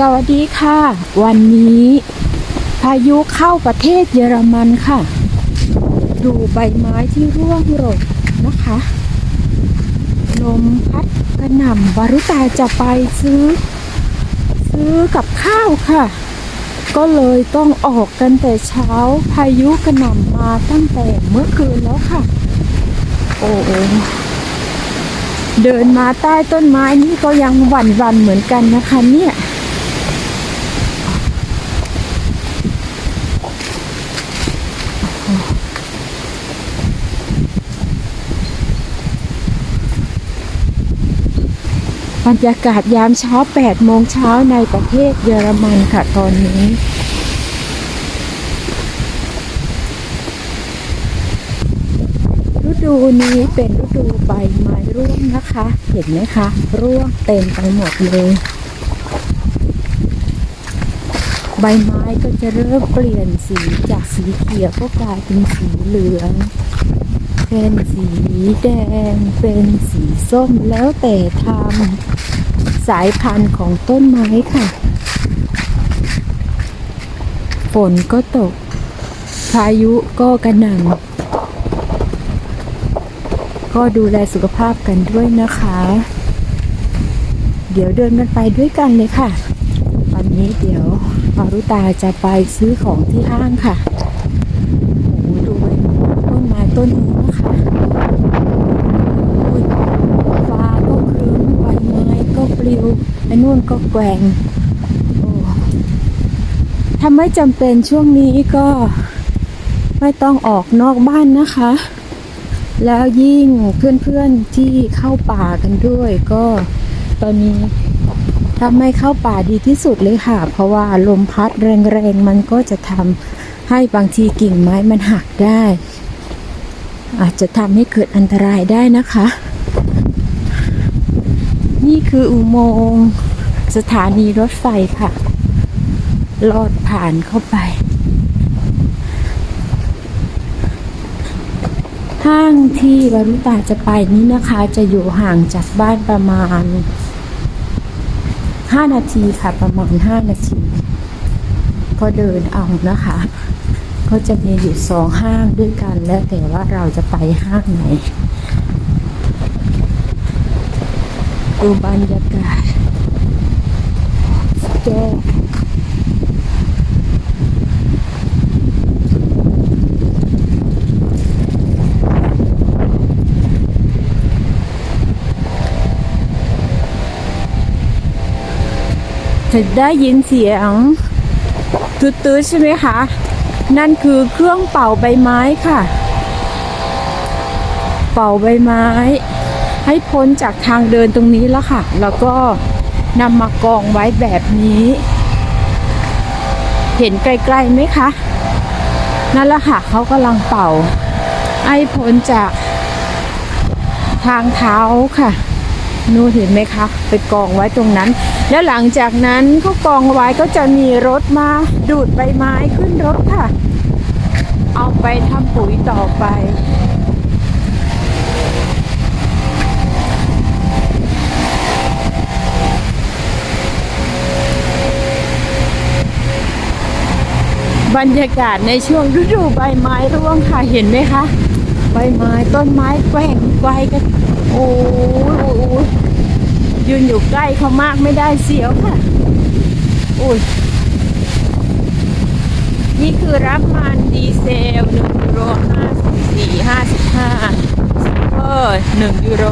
สวัสดีค่ะ วันนี้ พายุเข้าประเทศเยอรมันค่ะ ดูใบไม้ที่ร่วงหล่นนะคะ ลมพัดกระหน่ำวารุตาจะไปซื้อ ซื้อกับข้าวค่ะ ก็เลยต้องออกกันแต่เช้าพายุกระหน่ำมาตั้งแต่เมื่อคืนแล้วค่ะ โอ้โเดินมาใต้ต้นไม้นี่ก็ยังหวั่นวันๆเหมือนกันนะคะเนี่ย บรรยากาศยามเช้า 8 โมงเช้าในประเทศเยอรมันค่ะตอนนี้ ฤดูนี้เป็นฤดูใบไม้ร่วงนะคะ เห็นไหมคะ ร่วงเต็มไปหมดเลย ใบไม้ก็จะเริ่มเปลี่ยนสีจากสีเขียวก็กลายเป็นสีเหลืองเป็นสีแดง เป็นสีส้มแล้วแต่ทำ สายพันธุ์ของต้นไม้ค่ะ ฝนก็ตก พายุก็กระหน่ำก็ดูแลสุขภาพกันด้วยนะคะ เดี๋ยวเดินกันไปด้วยกันเลยค่ะ ตอนนี้เดี๋ยวมารุตาจะไปซื้อของที่ห้างค่ะโอ้โหดูต้นไม้ต้นนี้นะคะอุ๊ยฟ้าก็ครึ้มใบไม้ก็ปลิวไอ้ นู่นก็แกว่งถ้าไม่จำเป็นช่วงนี้ก็ไม่ต้องออกนอกบ้านนะคะ แล้วยิ่งเพื่อนๆที่เข้าป่ากันด้วยก็ตอนนี้ถ้าไม่เข้าป่าดีที่สุดเลยค่ะ เพราะว่าลมพัดแรงๆมันก็จะทำให้บางทีกิ่งไม้มันหักได้ อาจจะทำให้เกิดอันตรายได้นะคะ นี่คืออุโมงค์ สถานีรถไฟค่ะ ลอดผ่านเข้าไป ห้างที่วารุตาจะไปนี้นะคะ จะอยู่ห่างจากบ้านประมาณ 5 นาทีค่ะ ประมาณ 5 นาที ก็เดินเอานะคะ ก็จะมีอยู่สองห้างด้วยกัน แล้วแต่ว่าเราจะไปห้างไหนดูบรรยากาศ จะได้ยินเสียงตืดๆใช่ไหมคะ นั่นคือเครื่องเป่าใบไม้ค่ะ เป่าใบไม้ ให้พ้นจากทางเดินตรงนี้แล้วค่ะ แล้วก็ นำมากองไว้แบบนี้ เห็นไกลๆไหมคะ นั่นแหละค่ะเขากำลังเป่าให้พ้นจากทางเท้าค่ะนู่นเห็นไหมคะ ไปกองไว้ตรงนั้น แล้วหลังจากนั้นเขากองไว้ก็จะมีรถมาดูดใบไม้ขึ้นรถค่ะ เอาไปทำปุ๋ยต่อไป บรรยากาศในช่วงฤดูใบไม้ร่วงค่ะเห็นไหมคะใบไม้ต้นไม้แกว่งไกวกันโอ้ยยืนอยู่ใกล้เขามากไม่ได้เสียวค่ะอุ้ยนี่คือรับมันดีเซล1ยูโร54 55ซูเปอร์1ยูโร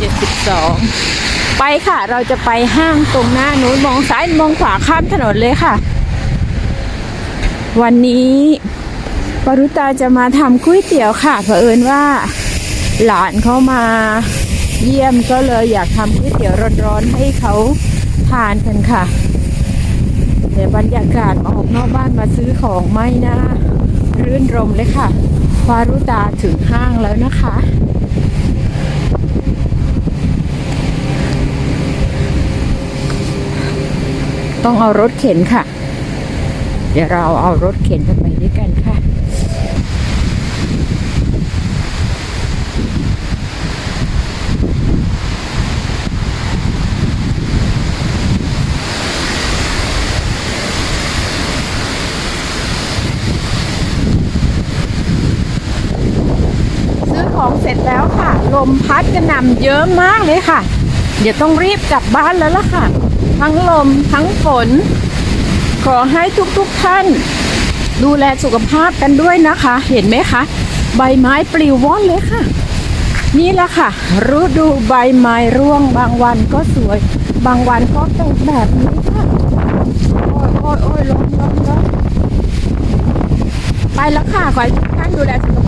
72ไปค่ะ เราจะไปห้างตรงหน้านู้นมองซ้ายมองขวาข้ามถนนเลยค่ะ วันนี้ปรุตาจะมาทำก๋วยเตี๋ยวค่ะเผอิญว่า หลานเขามาเยี่ยมก็เลยอยากทำก๋วยเตี๋ยวร้อนๆให้เขาทานกันค่ะ แต่บรรยากาศออกนอกบ้านมาซื้อของไม่น่ารื่นรมเลยค่ะฟารุตาถึงห้างแล้วนะคะ ต้องเอารถเข็นค่ะ เดี๋ยวเราเอารถเข็นไปด้วยกันค่ะ ซื้อของเสร็จแล้วค่ะ ลมพัดกระหน่ำเยอะมากเลยค่ะ เดี๋ยวต้องรีบกลับบ้านแล้วล่ะค่ะ ทั้งลมทั้งฝน ขอให้ทุกๆท่าน ดูแลสุขภาพกันด้วยนะคะ เห็นไหมคะ ใบไม้ปลิวว่อนเลยค่ะ นี่แหละค่ะฤดูใบไม้ร่วงบางวันก็สวย บางวันก็เป็นแบบนี้ค่ะ โอ้ยโอ้ยโอ้ยลมลมลมไปแล้วค่ะ ขอให้ทุกท่านดูแลสุขภาพ